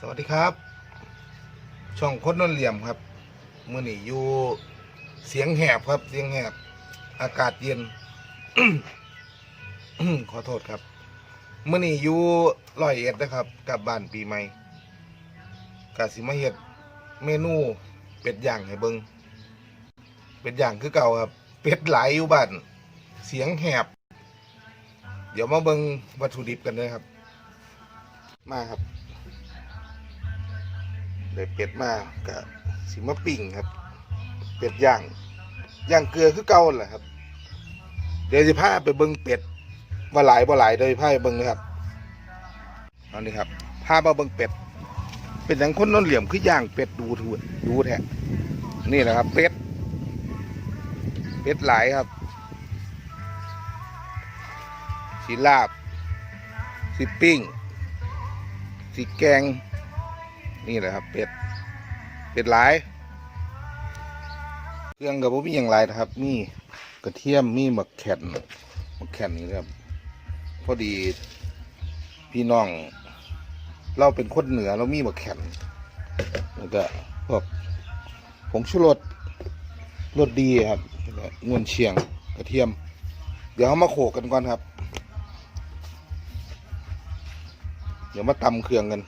สวัสดีครับ ช่องคนนนเหลี่ยมครับเมื่อนี้อยู่เสียงแหบครับ เสียงแหบ อากาศเย็น ขอโทษครับเมื่อนี้อยู่ร้อยเอ็ดนะครับกลับบ้านปีใหม่กาสิมาเฮ็ดเมนูเป็ดย่างให้เบิงเป็ดย่างคือเก่าครับ เป็ดหลายอยู่บ้านเสียงแหบ เดี๋ยวมาเบิงวัตถุดิบกันเลยครับ มาครับ ได้เป็ดมากับสิมาปิ่งครับ เป็ดย่างย่างเกลือคือเก่าแหละครับ เดี๋ยวจะพาไปเบิ้งเป็ดว่าหลายว่าหลายเดี๋ยวพาไปเบิ้งนะครับเอานี่ครับพามาเบิ้งเป็ด เป็นอย่างคนนนเหลี่ยมคือย่างเป็ดดูทูดูแท้นี่แหละครับ เป็ด เป็ดหลายครับสีลาบสีปิ้งสีแกง นี่แหละครับ เป็ด เป็ดหลาย เครื่องกับผมมีอย่างไรนะครับ มีกระเทียม มีหมักแข่นหมักแข่นนี่นะครับ พอดีพี่น้อง เราเป็นคนเหนือเรามีหมักแข่นแล้วก็พวกผงชูรสรสดีครับงวนเชียงกระเทียม เดี๋ยวเขามาโขกกันก่อนครับ เดี๋ยวมาตำเครื่องกัน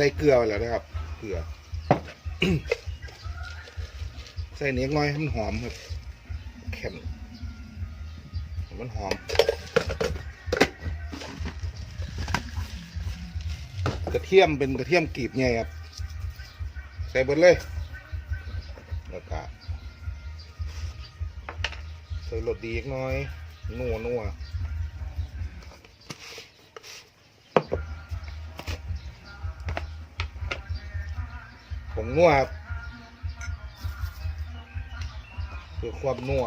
ส่เกลือไปแล้วนะครับ เกลือ ใส่เนี้ยน้อยให้มันหอมครับเข็มมันหอม กระเทียมเป็นกระเทียมกรีบไงครับ ใส่เบิดเลย แล้วก็ใส่รสดีอีกน้อย นัวนัว ผงนัวครับคือความนัว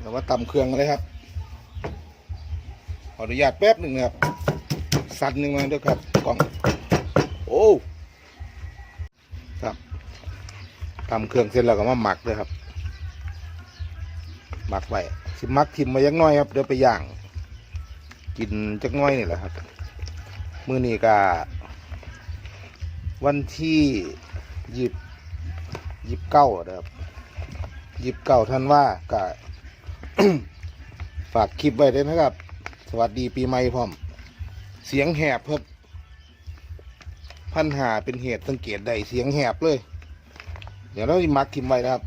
เรามาต่ำเครื่องเลยครับ ขออนุญาตแป๊บหนึ่งนะครับ สั่นหนึ่งมาด้วยครับกล่อง ทำเครื่องเสร็จแล้วก็มาหมักเลยครับ หมักไว้สิหมักทิมมายักน้อยครับเดี๋ยวไปย่าง กินจักน้อยนี่แหละครับ มื้อนี้ก็วันที่หยิบยิบเก้านะครับยิบเก้าท่านว่าก็ฝากคลิปไว้ด้วยนะครับ สวัสดีปีใหม่พร้อม เสียงแหบครับพันหาเป็นเหตุสังเกตได้เสียงแหบเลย เดี๋ยวเราจะหมักทิมไว้นะครับ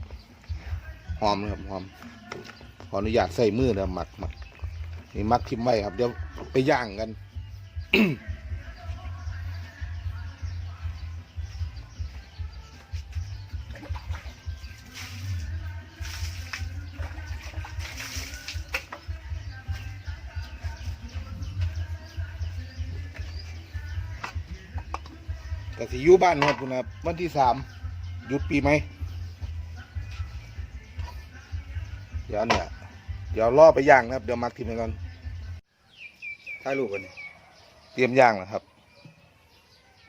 หอมนะครับหอม ขออนุญาตใส่มือนะหมักหมักนี่หมักทิมไว้ครับ เดี๋ยวไปย่างกันก็สิอยู่บ้านครับคุณครับวันที่สาม ยุดปีไหม เดี๋ยวเนี่ย เดี๋ยวล่อไปย่างนะครับ เดี๋ยวมักทิมไปก่อนถ่ายรูปกันนี่เตรียมย่างนะครับ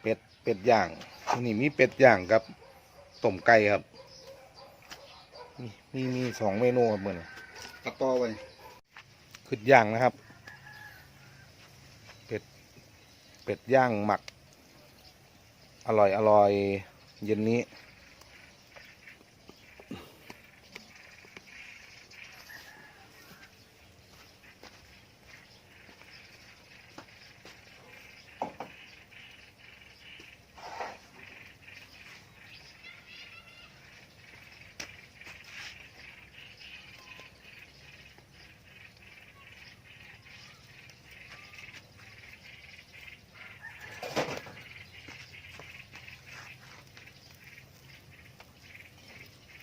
เป็ด เป็ดย่าง นี่มีเป็ดย่างกับต้มไก่ครับ มีมีมีสองเมนูครับมือนตัดต่อไปขึ้นย่างนะครับ เป็ด เป็ดย่างหมัก อร่อยอร่อยเย็นนี้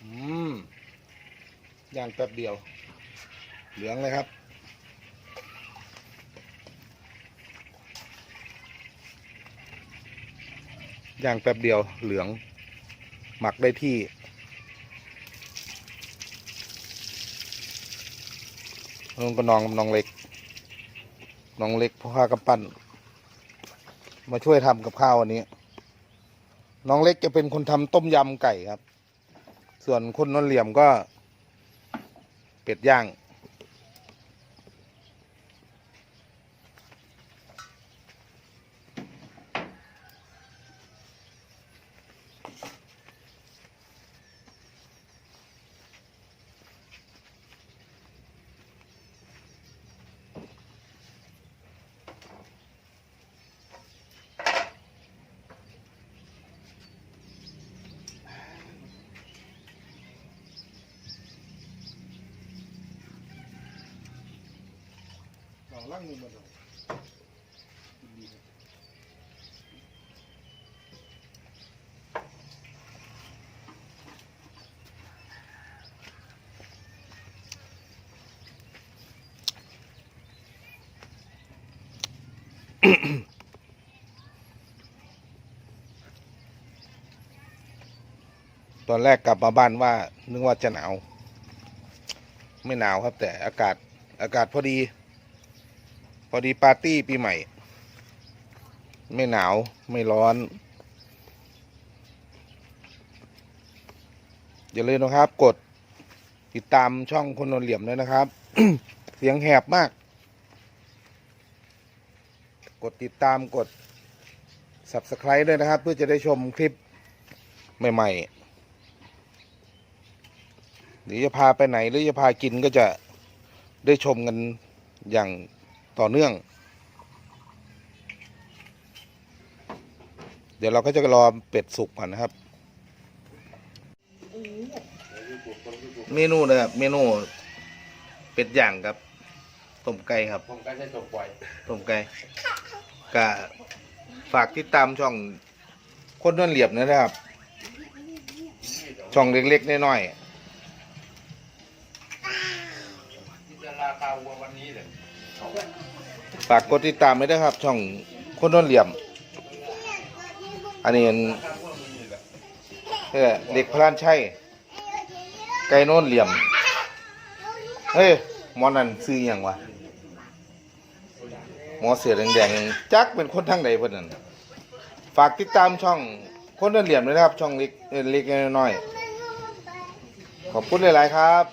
อืม ย่างแป๊บเดียว เหลืองเลยครับย่างแป๊บเดียวเหลือง หมักได้ที่ลงกระนองกระนองเล็ก น้องเล็กพ่อค้ากำปั้น มาช่วยทำกับข้าววันนี้ น้องเล็กจะเป็นคนทำต้มยำไก่ครับ ส่วนคนนนเหลี่ยมก็ เป็ดย่าง ล่างนี่มาเลยตอนแรกกลับมาบ้านว่า นึกว่าจะหนาว ไม่หนาวครับ แต่อากาศอากาศพอดี อดีปาร์ตี้ปีใหม่ ไม่หนาวไม่ร้อน อย่าลืมนะครับ กดติดตามช่องคนนนเหลี่ยมด้วยนะครับ เสียงแหบมาก กดติดตามกด subscribe ด้วยนะครับ เพื่อจะได้ชมคลิปใหม่ๆหรือจะพาไปไหนหรือจะพากินก็จะได้ชมกันอย่าง ต่อเนื่อง เดี๋ยวเราก็จะรอเป็ดสุกก่อนนะครับ เมนูนะครับเมนูเป็ดย่างครับต้มไก่ครับผมก็จะจบบ่อยต้มไก่ก็ฝากติดตามช่องคนนวลเหลียบนะครับ ช่องเล็กๆน้อยที่จะราคาวัววันนี้เลยๆ ฝากกดติดตามไว้ด้วยครับ ช่องคนนวลเหลี่ยม อันนี้เป็นเอ่อเด็กพลานชัยไก่โน้นเหลี่ยม เฮ้ยหมอนั่นซื้ออย่างวะหมอเสือแดงๆจักเป็นคนทางใดเพิ่นนั่นฝากติดตามช่องคนนวลเหลี่ยมด้วยนะครับ ช่องเล็กเอ่อเล็กน้อยๆขอบคุณหลายๆครับ